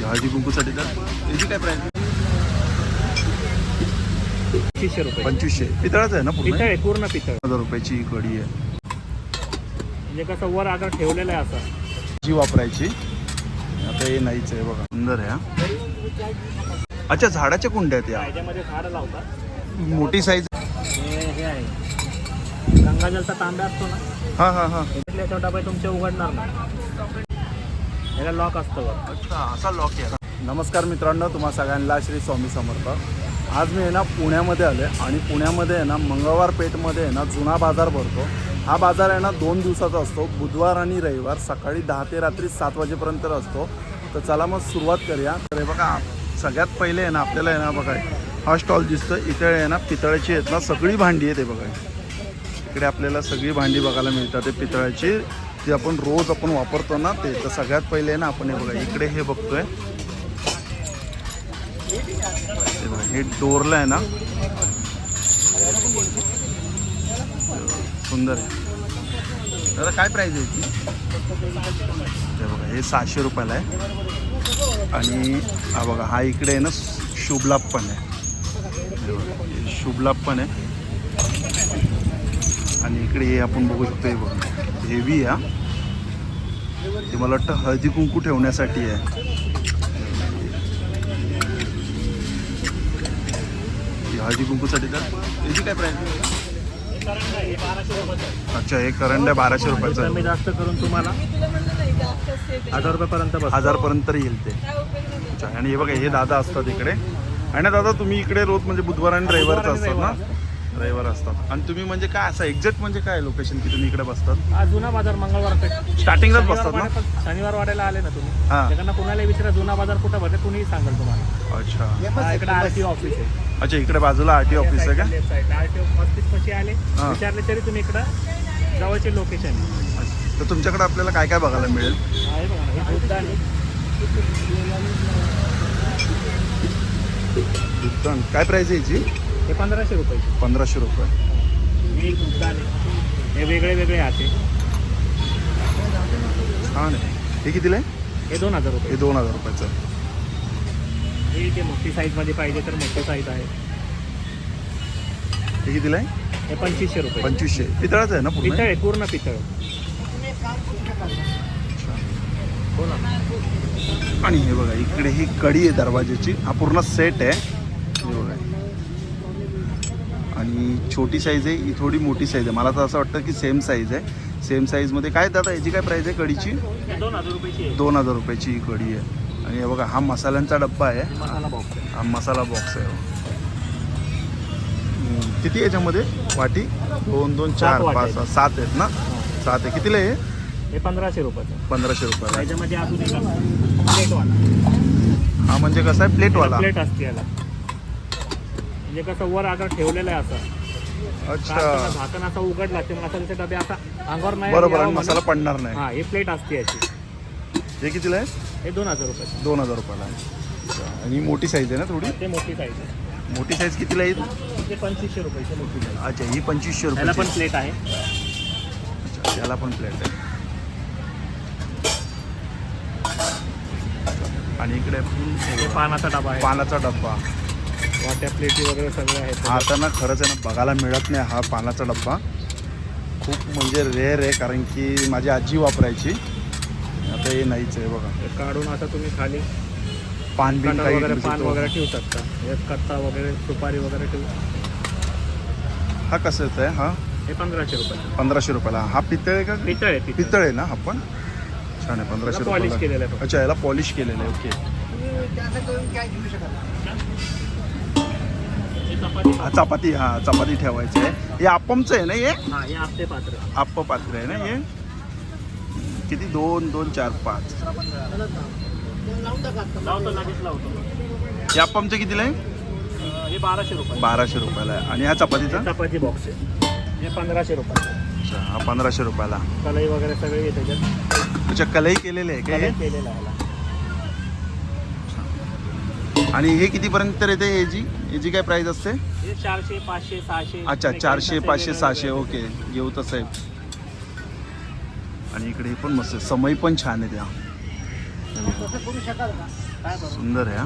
ही हळदी कुंकूसाठी तर. याची काय प्राईस तीसशे रुपये. पंचवीसशे. पितळाचं आहे ना पूर्ण? आहे पूर्ण पितळ. हजार रुपयाची ही कढी आहे. म्हणजे कसं वर आगर ठेवलेलं आहे असं. जी वापरायची. आता हे नाहीच आहे बघा. सुंदर आहे हा. अच्छा झाडाच्या कुंड्या आहेत या. याच्यामध्ये झाडं लावतात. मोठी साईज हे हे आहे. गंगाजलचा तांब्या असतो ना? हा हा हा. त्यातल्या तो डबे तुमचे उघडणार नाही. याला लॉक असतं वर अच्छा असा लॉक आहे नमस्कार मित्रांनो तुम्हा सगळ्यांना श्री स्वामी समर्थ. आज मी आहे ना पुण्यामध्ये आले आणि पुण्यामध्ये आहे ना मंगळवार पेठमध्ये आहे ना जुना बाजार भरतो. हा बाजार आहे ना दोन दिवसाचा असतो. बुधवार आणि रविवार सकाळी दहा ते रात्री सात वाजेपर्यंत असतो. तर चला मग सुरुवात करूया. तर हे बघा सगळ्यात पहिले आहे ना आपल्याला आहे ना बघा हा स्टॉल दिसतो इथे आहे ना पितळेची आहेत ना सगळी भांडी आहेत हे बघा. इकडे आपल्याला सगळी भांडी बघायला मिळतात. ते पितळाची ते आपण रोज आपण वापरतो ना ते तर सगळ्यात पहिले ना आपण हे बघा इकडे हे बघतोय. हे बघा हे डोरलं आहे ना. सुंदर आहे. दादा काय प्राईज आहे ती ते बघा हे सहाशे रुपयाला आहे. आणि हा बघा हा इकडे आहे ना शुभलाभ पण आहे. शुभलाभ पण आहे. आणि इकडे हे आपण बघू शकतो हे बघा हेवी हा. ते मला वाटतं हळदी कुंकू ठेवण्यासाठी आहे. हळदी कुंकूसाठी तर याची काय प्राईस अच्छा हे करंड्या बाराशे रुपयाचं कमी आहे. जास्त करून तुम्हाला हजार रुपयापर्यंत हजारपर्यंत तरी येईल ते. अच्छा आणि हे बघा हे दादा असतात इकडे. आणि दादा तुम्ही इकडे रोज म्हणजे बुधवार आणि रविवारच असतात ना? रविवार असतात. आणि तुम्ही म्हणजे काय असं एक्झॅक्ट म्हणजे काय लोकेशन की तुम्ही इकडे बसतात? हा जुना बाजार मंगळवार पेठ स्टार्टिंगलाच शनिवार बसतात ना? शनिवार वाड्याला आले ना तुम्ही. हां. कुणाला विचारा जुना बाजार कुठं भरते कुणीही सांगेल तुम्हाला. अच्छा. हा, इकडे आर टी ऑफिस आहे. अच्छा इकडे बाजूला आर टी ऑफिस आहे का? आर टी पस्तीस पशी आले. हां. विचारले तरी तुम्ही इकडं जवळचे लोकेशन आहे. तर तुमच्याकडे आपल्याला काय काय बघायला मिळेल? आहे बघा ना, हे दुधान आहे. दुकान. काय प्राईस आहे याची? हे पंधराशे रुपये. पंधराशे रुपये. हे दुधान आहे. हे वेगळे वेगळे हाते छान आहे. हे कितीला आहे? हे दोन हजार रुपये. हे दोन हजार रुपयाचं आहे. हे ते मोठी साईजमध्ये पाहिजे तर मोठी साईज आहे. हे कितीला आहे? हे पंचवीसशे रुपये. पंचवीसशे. पितळाचं आहे ना पितळ आहे पूर्ण पितळ. आणि हे बघा इकडे ही कडी आहे दरवाजेची. हा पूर्ण सेट आहे. आणि छोटी साईज आहे ही थोडी मोठी साईज आहे. मला तर असं वाटतं की सेम साईज आहे. सेम साईजमध्ये काय दादा याची काय प्राईस आहे कढीची हे दोन हजार रुपयाची ही कढी आहे. आणि हे बघा हा मसाल्यांचा डब्बा आहे. हे मसाला बॉक्स आहे. हा किती याच्यामध्ये? वाटी? दोन दोन चार पाच सात आहेत ना? सात आहे. कितीला आहे हे? हे पंधराशे रुपयाचं पंधराशे रुपयाला. आहे. त्याच्यामध्ये अजून एक प्लेटवाला हा म्हणजे कसं आहे? प्लेटवाला प्लेट असते याला. म्हणजे कसं वर आगर ठेवलेलं आहे असं. अच्छा. झाकण असं उघडला ते मसाल्याचे डबे असा अंगावर नाही बरोबर यावं आणि म्हणून- मसाला पडणार नाही. हा हे प्लेट असते याची. हे कितीला आहे? हे दोन हजार रुपये दोन हजार रुपयाला आहे. अच्छा. आणि मोठी साईज आहे ना थोडी? ते मोठी साईज आहे. मोठी साईज कितीला येईल ते पंचवीसशे रुपयाची मोठी साईज अच्छा ही पंचवीसशे त्याला पण रुपये प्लेट आहे याला पण प्लेट आहे. आणि इकडे हे पानाचा डबा आहे. पानाचा डब्बा वाट्या प्लेटी वगैरे सगळे आहेत हा आता ना खरंच आहे ना बघायला मिळत नाही हा पानाचा डब्बा. खूप म्हणजे रेअर आहे कारण की माझी आजी वापरायची. आता हे नाहीच आहे बघा. काढून आता तुम्ही खाली पान बिन काही वगैरे ठेवू पान. वगैरे ठेवू शकता. हे कट्टा वगैरे सुपारी वगैरे ठेवू हा कसं आहे हा? हे पंधराशे रुपये पंधराशे रुपयाला. हा पितळ आहे का? पितळ आहे पितळ. पितळ आहे ना हा पण? छान आहे पंधराशे पॉलिश रुपयाला. केलेलं आहे अच्छा याला पॉलिश केलेलं आहे ओके हे चपाती. हा चपाती हा चपाती ठेवायचं आहे. हे अप्पमचं आहे ना हे? आपले पात्र. आप्प पात्र आहे ना हे? किती? दोन दोन चार पाच. हे अप्पमचं कितीला आहे? हे बाराशे रुपये. बाराशे रुपयाला आहे. आणि ह्या चपातीचा? चपाती बॉक्स आहे. हे पंधराशे रुपये अच्छा हा पंधराशे रुपयाला. कलई वगैरे सगळे येते त्याच्यात. अच्छा कलई केलेले आहे हे? केलेलं आहे. आणि हे कितीपर्यंत येते याची याची काय प्राईस असते? चारशे पाचशे सहाशे. अच्छा चारशे पाचशे सहाशे. ओके. घेऊ तसं आहे आणि इकडे पण मस्त आहे. समय पण छान आहे त्या. सुंदर आहे हा.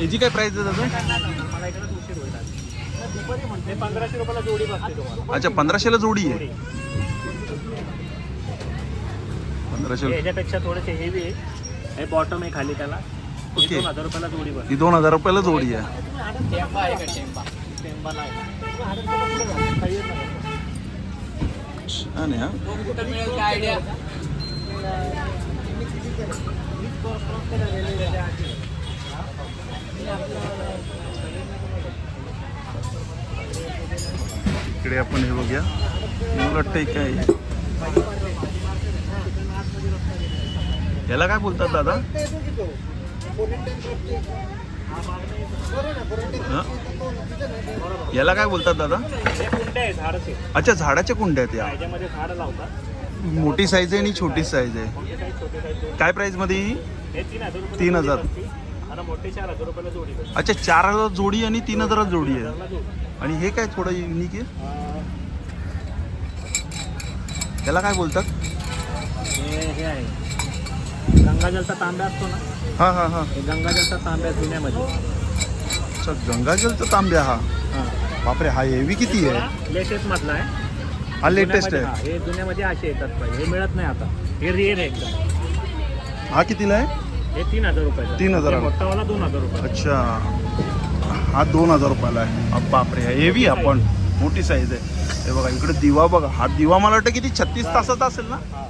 याची काय प्राइस आहे तुम्हाला. अच्छा पंधराशेला जोडी. आहे. पंधराशे ह्याच्यापेक्षा थोडेसे हेवी आहे. हे बॉटम आहे खाली त्याला. ओके. दोन हजार रुपयाला जोडी बसते ही दोन हजार रुपयाला जोडी आहे. छान हा? इकडे आपण हे बघूया. मला वाटतं हे काय? आहे? याला काय बोलतात दादा? हं? याला काय बोलतात दादा? अच्छा झाडाच्या कुंड्या आहेत या. मोठी साईज आहे आणि छोटी साईज आहे. काय प्राइसमध्ये तीन हजार. अच्छा चार हजार जोडी आणि तीन हजारात जोडी आहे. आणि हे काय थोडं युनिक आहे? त्याला काय बोलतात? गंगाजलचा तांब्या असतो ना? हा हा हा. हे गंगाजलचा तांब्या जुन्यामध्ये. अच्छा गंगाजलचा तांब्या हा? बापरे हा हेवी किती आहे? लेटेस्ट मधला आहे. हा लेटेस्ट जुन्यामध्ये- आहे. हा, हे जुन्यामध्ये असे येतात पाहिजे हे मिळत नाही आता. हे रिअल आहे एकदम. हा कितीला आहे? हे तीन हजार रुपये तीन हजार. मोठावाला दोन हजार रुपये अच्छा. हा दोन हजार रुपयाला आहे. हा, बापरे हेवी आपण मोठी साईज आहे. हे बघा इकडे दिवा बघा. हा दिवा मला वाटतं किती छत्तीस तासाचा असेल ना? हा.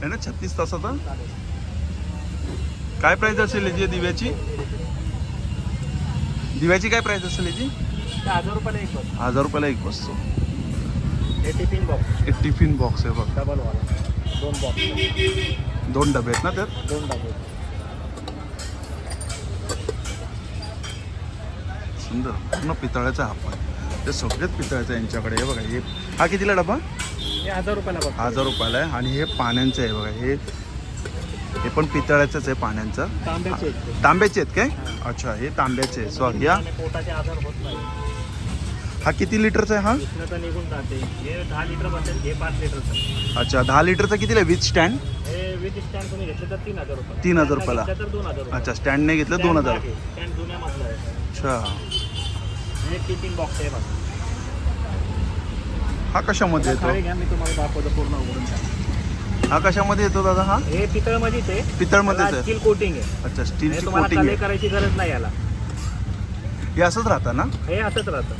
आहे ना छत्तीस तासाचा? चालेल काय प्राइस असेल याची दिव्याची? दिव्याची काय प्राइस असेल याची हजार रुपयाला एक बस. हजार रुपयाला एक बसतो हे टिफिन बॉक्स एक टिफिन बॉक्स आहे बघ. डबल वाला. दोन बॉक्स दोन डबे आहेत ना त्यात? दोन डबे. सुंदर. पूर्ण पितळाचा हा पण. ते सगळेच पितळाचं आहे यांच्याकडे. हे बघा हे हा कितीला डबा? हे हजार रुपयाला बघ हजार रुपयाला आहे. आणि हे पाण्याचं आहे बघा. हे हे पण पितळाचंच आहे पाण्याचं. तांब्याचे आहेत ते. तांब्याचे आहेत काय? अच्छा हे तांब्याचे आहे सॉरी या. आणि पोटाचे आजार होत नाही. हा किती लिटरचा आहे हा? उष्णता निघून जाते. हे दहा लिटर बसेल हे पाच लिटरचं. अच्छा दहा लिटरचा कितीला आहे? With stand? हे विथ स्टँड तुम्ही घेतले तर तीन हजार रुपये. तीन हजार Stand रुपयाला. घेतलं तर दोन हजार रुपये. अच्छा स्टँड नाही घेतलं दोन हजार. स्टँड जुन्या मधला आहे. अच्छा. हे टिफिन बॉक्स आहे बघा. हा कशामध्ये खाली येतो घ्या मी तुम्हाला दाखवतो पूर्ण उघडून. हा कशामध्ये येतो दादा हा? हे पितळमध्येच आहे. पितळमध्येच आहे. स्टील कोटिंग आहे. अच्छा हे स्टीलची तुम्हाला कोटिंग कले करायची गरज नाही याला. हे असंच राहतं ना? हे असंच राहतं.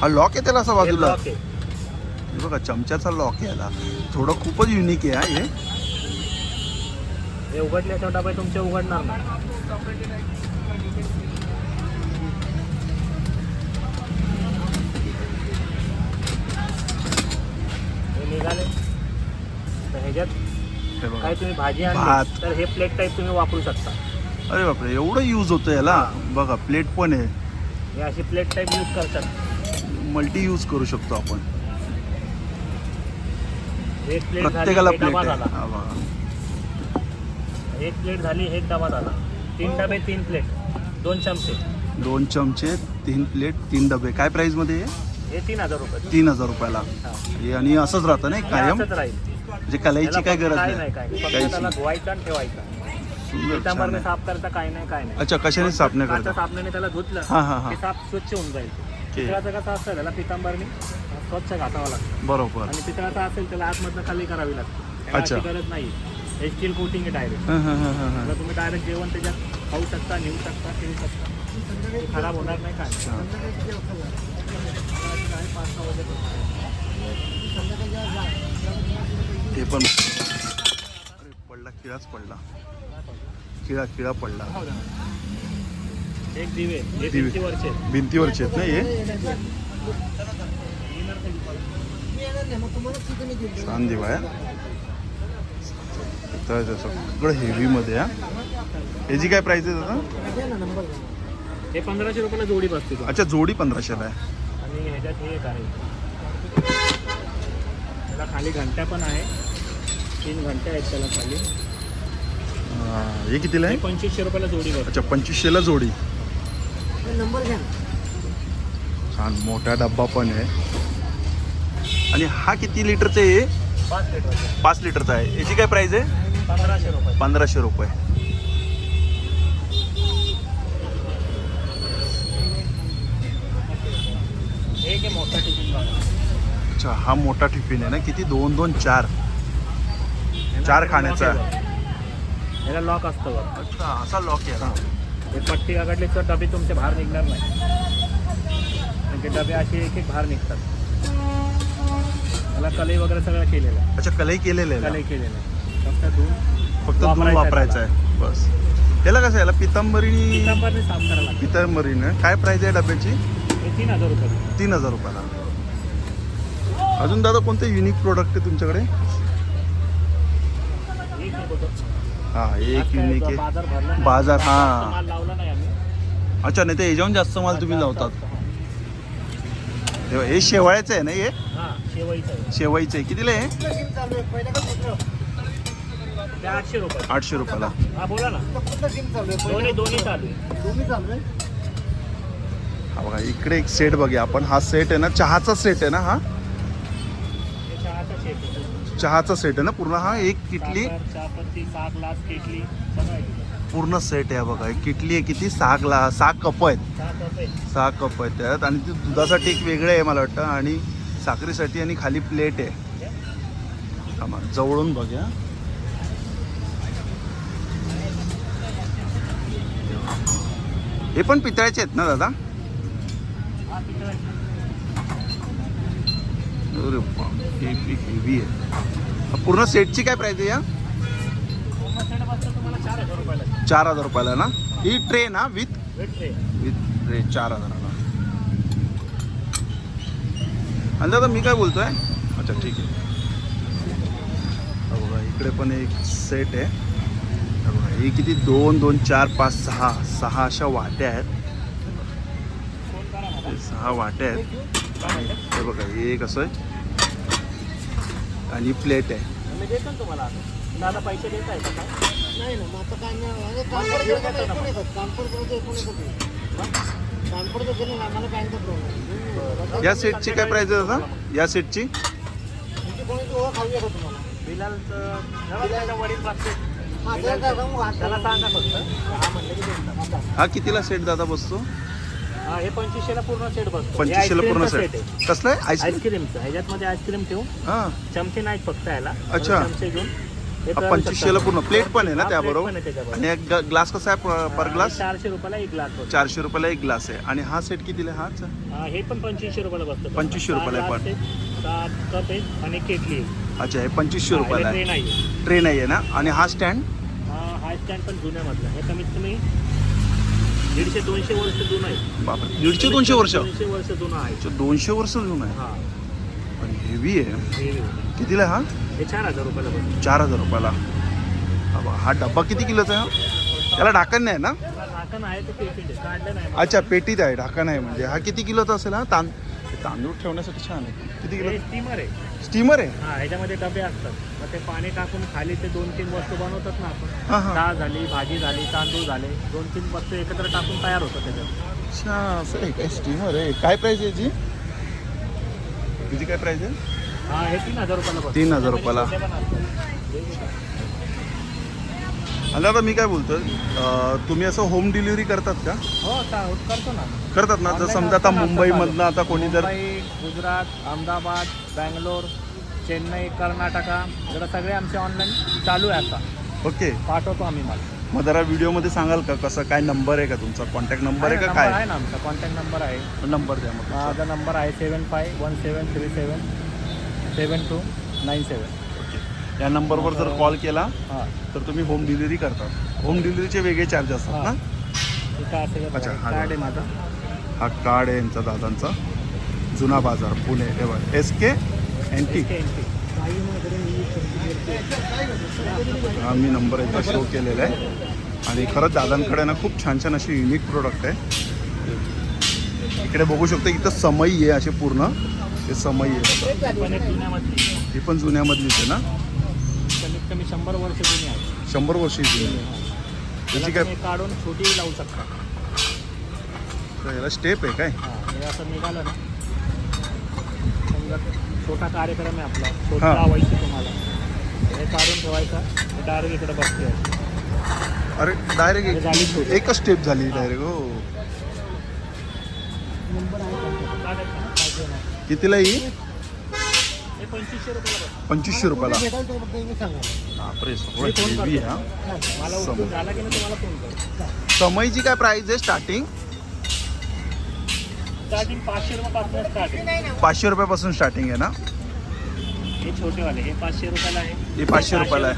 हा लॉक आहे त्याला असं हे बाजूला? block आहे. हे बघा चमच्याचा लॉक आहे याला. थोडं खूपच युनिक आहे हा हे. हे डबे तुमचे उघडणार नाही. हे निघाले. ह्याच्यात बघा. काय तुम्ही भाजी भात. आणली तर हे प्लेट टाईप तुम्ही वापरू शकता. अरे बापरे एवढं यूज होतं याला? बघा प्लेट पण आहे. हे अशी प्लेट टाईप यूज करतात. मल्टी यूज करू शकतो आपण. एक प्लेट झाली प्रत्येकाला एक प्लेट डबा आहे. झाला. हा बघा. एक प्लेट झाली एक डबा झाला. तीन डबे तीन प्लेट दोन चमचे. दोन चमचे तीन प्लेट तीन डबे. काय प्राइसमध्ये आहे? हे तीन हजार रुपये. तीन हजार रुपयाला. हा. हे आणि असंच राहतं ना हे कायम? असंच राहील. म्हणजे कलाईची काय गरज काय नाही. काय नाही. फक्त काहीच त्याला. धुवायचा आणि ठेवायचा. सुंदर छान पितांबरने आहे. साफ करता काय नाही काय नाही. अच्छा कशाने नाही काचा करता साबणाने त्याला धुतलं हा हा हा. ते साफ स्वच्छ होऊन जाईल. पितळाचं कसं असतं त्याला पितांबरने स्वच्छ घासावं लागतं. बरोबर. आणि पितळाचं असेल त्याला आतमधनं खाली करावी लागते. त्याला अच्छा. अशी गरज नाही. हे स्टील कोटिंग आहे डायरेक्ट हा, हा, हा, हा, हा. आता तुम्ही डायरेक्ट जेवण त्याच्यात खाऊ शकता नेऊ शकता ठेवू शकता. ते खराब होणार नाही काय. हे पण अरे पडला किळाच पडला. किळा किळा पडला. एक दिवे दिवे. भिंतीवरचे. भिंतीवरचे आहेत ना हे? छान दिवा आहे तर सगळं हेवी मध्ये हा याची काय प्राइस आहे दादा? हे पंधराशे रुपयाला जोडी बसते तो. अच्छा जोडी पंधराशेला आहे. आणि ह्याच्यात हे एक आहे. खाली घंट्या पण आहे. तीन घंट्या आहेत त्याला खाली. हा, हे कितीला हे आहे पंचवीसशे रुपयाला जोडी अच्छा पंचवीसशेला जोडी. छान मोठा डब्बा पण आहे. आणि हा किती लिटरचा आहे? पाच लिटर पाच लिटरचा आहे. याची काय प्राइस आहे? पंधराशे रुपये. पंधराशे रुपये. अच्छा हा मोठा टिफिन आहे ना? किती? दोन दोन चार. चार खाण्याचा. याला लॉक असतं वर अच्छा असा लॉक आहे हे. पट्टी काढली तर डबे तुमचे बाहेर निघणार नाही. म्हणजे डबे असे एक एक बाहेर निघतात. याला कलई वगैरे सगळं केलेलं आहे. अच्छा कलई केलेलं आहे कलई ना? केलेलं आहे. फक्त दूध फक्त दूध वापरायचं आहे वापरायचं आहे. बस. याला कसं आहे? याला पितांबरी पितांबरने साफ करायला लागतं. पितांबरी ना काय प्राइस आहे डब्याची? हे तीन हजार रुपये तीन हजार रुपयाला. अजून दादा कोणते युनिक प्रोडक्ट आहे तुमच्याकडे. हा एक युनिक आहे. बाजार हा. अच्छा नाही ते याच्याहून जास्त माल तुम्ही लावतात. तेव्हा हे शेवाळ्याचं आहे ना हे? शेवईचं आहे. कितीला आहे आठशे रुपये. आठशे रुपयाला. हा हा बघा इकडे एक सेट बघूया आपण. हा सेट आहे ना चहाचा सेट आहे ना हा. चहाचा सेट आहे ना पूर्ण हा एक किटली. चहापत्ती सहा ग्लास केटली. पूर्ण सेट आहे बघा. एक किटली आहे किती? सहा ग्ला सहा कप आहेत. सहा कप आहेत त्यात. आणि ते दुधासाठी एक वेगळं आहे मला वाटतं. आणि साखरेसाठी आणि खाली प्लेट आहे. थांबा, जवळून बघूया. हे पण पितळ्याचे आहेत ना दादा. अरे बाप, हे हेवी आहे. पूर्ण सेटची काय प्राईज आहे या? चार हजार रुपयाला ना? ही ट्रे ना विथ विथ ट्रे चार हजाराला. आणि दादा मी काय बोलतोय? अच्छा ठीक आहे. बघा इकडे पण एक सेट आहे. बघा हे किती? दोन दोन चार पाच सहा. सहा अशा वाट्या आहेत. सहा वाट्या आहेत. काय हे बघा हे एक असं आहे. आणि प्लेट आहे. मी देतो ना तुम्हाला. दादा पैसे देत आहे का काय? नाही ना मग आता काय नाही ना आम्हाला प्रॉब्लेम या सेटची काय प्राइस आहे दादा? या सेटची तुमची कोणी तुम्हाला? जरा त्याच्या वडील हा त्याला सांगू फक्त. हा म्हणलं की. हा कितीला सेट दादा बसतो? हा हे पंचवीसशेला पूर्ण सेट बसतो पंचवीसशेला पूर्ण सेट आहे. कसलं आहे? आईस्क्रीम आईस्क्रीमचं ह्याच्यातमध्ये आईस्क्रीम ठेवू हां. चमचे नाहीत फक्त याला अच्छा. चमचे घेऊन हे करू पंचवीसशेला शकता. पूर्ण. प्लेट पण आहे ना हा, त्याबरोबर? plate पण आहे त्याच्याबरोबर. आणि एक ग- ग्लास कसा आहे? पर- हा, ग्लास हे चारशे रुपयाला एक ग्लास बसतो. चारशे रुपयाला एक ग्लास आहे. आणि हा सेट कितीला आहे? हाच हा, हे पण पंचवीसशे रुपयाला बसतं. 2500 रुपयाला पण. सात कप आहेत आणि केटली आहे. अच्छा हे पंचवीसशे हा, रुपयाला हे आहे. tray नाही ट्रेन आहे ना? आणि हा स्टँड हा हा स्टँड पण जुन्यामधला हे कमीत कमी दीडशे दोनशे वर्ष जुनं आहे. बापरे. दीडशे दोनशे वर्ष? दोनशे वर्ष जुनं आहे. अच्छा, दोनशे वर्ष जुनं आहे? हा. पण हेवी आहे. हे कितीला आहे हा? हे चार हजार रुपयाला बसतं. चार हजार रुपयाला. हा बघा, हा डब्बा किती किलोचा आहे हा? त्याला ढाकण नाही ना? झाकण आहे ते पेटीत आहे. काढलं नाही मला. अच्छा पेटीत आहे ढाकण आहे म्हणजे. हा किती किलोचा असेल हा? तां तांदूळ ठेवण्यासाठी छान आहे. किती किलो? स्टीमर आहे. स्टीमर आहे? हा ह्याच्यामध्ये डबे असतात. मग ते पाणी टाकून खाली ते दोन तीन वस्तू बनवतात ना आपण. हा डाळ झाली भाजी झाली तांदूळ झाले दोन तीन वस्तू एकत्र टाकून तयार होतं त्याच्यात. अच्छा असं आहे काय? स्टीमर आहे. काय प्राइस आहे याची? किती काय प्राइस आहे? हा हे तीन हजार रुपयाला बसतं. तीन हजार रुपयाला. छोटे पण असतात. आणि आता मी काय बोलतोय? अं, तुम्ही असं होम डिलिव्हरी करतात का? हो चा- करतो ना. करतात ना? जर Online समजा आता असतं ना मुंबईमधनं आता कोणी जर मुंबई गुजरात अहमदाबाद बँगलोर चेन्नई कर्नाटका जरा सगळे आमचे ऑनलाईन चालू आहे आता. ओके. पाठवतो आम्ही माल. मग जरा व्हिडिओमध्ये सांगाल का कसं काय नंबर आहे का तुमचा? कॉन्टॅक्ट नंबर आहे का नंबर आहे काय ना आमचा. कॉन्टॅक्ट नंबर आहे. नंबर द्या मग. तुमचा. माझा नंबर आहे seven five one seven three seven seven two nine seven okay. या नंबरवर जर कॉल केला हां. तर तुम्ही होम डिलिव्हरी करतात होम डिलिव्हरीचे वेगळे चार्ज असतात ना? असेल? अच्छा, हा कार्ड आहे माझा. हा कार्ड आहे यांचा दादांचा. जुना बाजार पुणे बघ एस के एन टी. हा मी नंबर एकदा शो केलेला आहे. आणि खरंच दादांकडे ना खूप छान छान असे युनिक प्रोडक्ट आहे. इकडे बघू शकतो इथं समई आहे असे पूर्ण. हे समई आहे. ही पण जुन्यामधलीच आहे ना? कमीत कमी शंभर वर्ष जुनी आहे. शंभर वर्षी जुनी त्याची काय काढून छोटी लावू शकता. याला स्टेप आहे काय? असं निघालं ना. छोटा कार्यक्रम आहे आपला. छोटी हा. लावायची तुम्हाला हे काढून ठेवायचं. डायरेक्ट इकडे बसते अरे हे डायरेक्ट झाली. एकच स्टेप झाली डायरेक्ट हो. कितीला ही? हे पंचवीसशे रुपयाला बसतं. पंचवीसशे रुपयाला. भेटाल तर फक्त तुम्ही सांगा बापरे सगळं हेवी हा. मला समोर. उठून झाला की नाही तुम्हाला फ़ोन करतो समईची काय प्राइस आहे स्टार्टिंग स्टार्टिंग पाचशे रुपयापासून स्टार्टिंग पाचशे रुपयापासून स्टार्टिंग आहे ना? हे छोटेवाले हे पाचशे रुपयाला आहे. हे पाचशे रुपयाला आहे.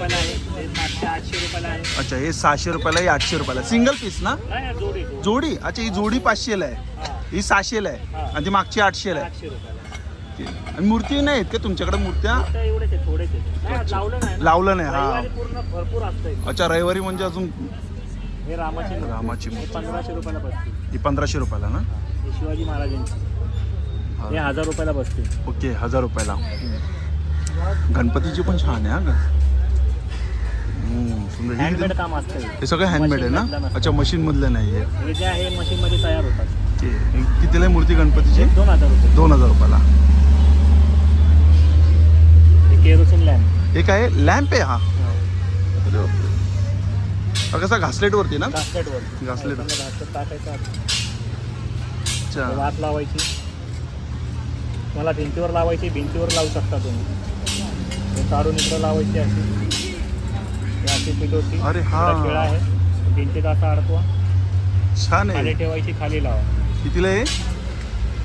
हे सातशे आठशे रुपयाला आहे. अच्छा हे सहाशे रुपयाला हे आठशे रुपयाला सिंगल पीस ना? नाही जोडी जोडी. जोडी? अच्छा ही जोडी पाचशेला आहे. हा, सहाशेला आहे. आणि ती मागची आठशेला आहे. आठशे रुपयाला आणि मूर्ती नाही आहेत का तुमच्याकडे मूर्त्या? आता एवढेच आहे थोडेच आहे नाही, लावलं नाही ना. लावलं नाही, हा. रविवारी पूर्ण भरपूर अच्छा रविवारी म्हणजे अजून हे रामाची मूर्ती. रामाची हे मूर्ती. पंधराशे रुपयाला बसते ही पंधराशे रुपयाला ना? शिवाजी महाराजांची. हे. हजार रुपयाला बसते. ओके हजार रुपयाला. गणपतीची पण छान आहे हा सुंदर. हे हँडमेड किती- काम असतं हे. हे सगळं हँडमेड आहे ना. अच्छा मशीन मधलं नाही आहे. हे जे आहे मशीन मध्ये तयार होतात. ओके. हे कितीला आहे मूर्ती गणपतीची? दोन हजार रुपये. दोन हजार रुपयाला. हे केरोसिन लॅम्प. हे काय लॅम्प आहे हा? अरे बापरे. हा कसा घासलेट वरती ना घासलेट. वर घासलेट. घासलेट टाकायचं अच्छा. वात लावायची. मला भिंतीवर लावायची भिंतीवर लावू शकता तुम्ही. काढून इकडं लावायची अशी. अशी पिटोची अरे हा. खेळा आहे. भिंतीत असा अडकवा. छान खाली आहे ठेवायची खाली लावा. कितीला आहे?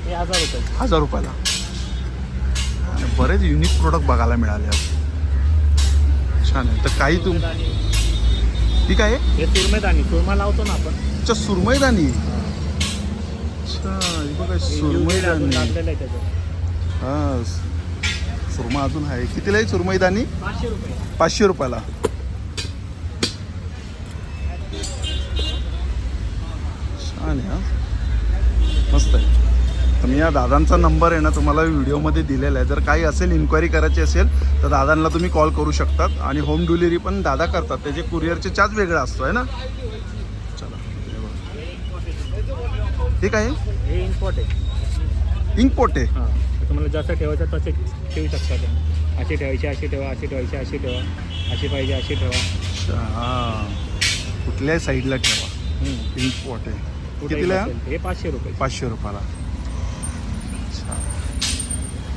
हे हजार रुपये. हजार रुपयाला. आणि बरेच युनिक प्रोडक्ट बघायला मिळाले आज. छान आहे. तर काही तुम काय आहे? हे सुरमेदानी सुरमा लावतो ना आपण. अच्छा सुरमईदानी अच्छा हे बघा हे हा सुरमा अजून आहे. कितीला आहे सुरमईदानी पाचशे रुपये. पाचशे रुपयाला. छान आहे हा. मस्त आहे. तर मी या दादांचा नंबर आहे ना तुम्हाला व्हिडिओमध्ये दिलेला आहे. जर काही असेल इन्क्वायरी करायची असेल तर दादांना तुम्ही कॉल करू शकतात. आणि होम डिलिव्हरी पण दादा करतात. त्याचे कुरिअरचे चार्ज वेगळा असतो आहे ना चला हे बघा. हे काय? आहे हे इम्पॉर्ट आहे. इंकपोट आहे? हां. तुम्हाला जसं ठेवायचं तसे ठेवू शकता तुम्ही. अशी ठेवायची अशी ठेवा अशी ठेवायची अशी ठेवा. अशी पाहिजे अशी ठेवा. हां. कुठल्याही साईडला ठेवा. इंकपोट आहे. कितीला. हे पाचशे रुपये. पाचशे रुपयाला.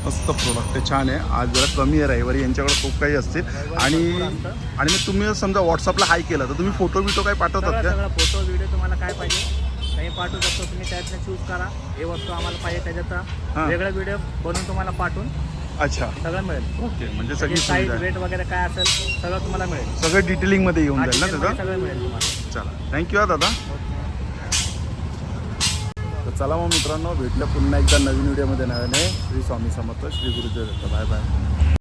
मस्त प्रोडक्ट छान आहे. आज जरा कमी आहे. रविवारी यांच्याकडे खूप काही असतील. आणि आणि मग तुम्ही समजा व्हॉट्सअपला हाय केलं तर तुम्ही फोटो बिटो काय पाठवतात का? फोटो व्हिडिओ तुम्हाला काय पाहिजे? पाठवू शकतो. तुम्ही त्यातनं चूज करा. हे वस्तू आम्हाला पाहिजे त्याच्याचा हां. वेगळा व्हिडिओ बनवून तुम्हाला पाठवून अच्छा. सगळं मिळेल. ओके म्हणजे सगळी साईज सुविधा आहे. रेट वगैरे काय असेल सगळं तुम्हाला मिळेल. सगळं डिटेलिंगमध्ये येऊन जाईल ना मध्ये त्याचं? सगळं मिळेल तुम्हाला. चला. थँक्यू हा दादा. तर चला मग मित्रांनो भेटलं पुन्हा एकदा नवीन व्हिडिओमध्ये नव्याने श्री स्वामी समर्थ श्री गुरुदेव. Bye bye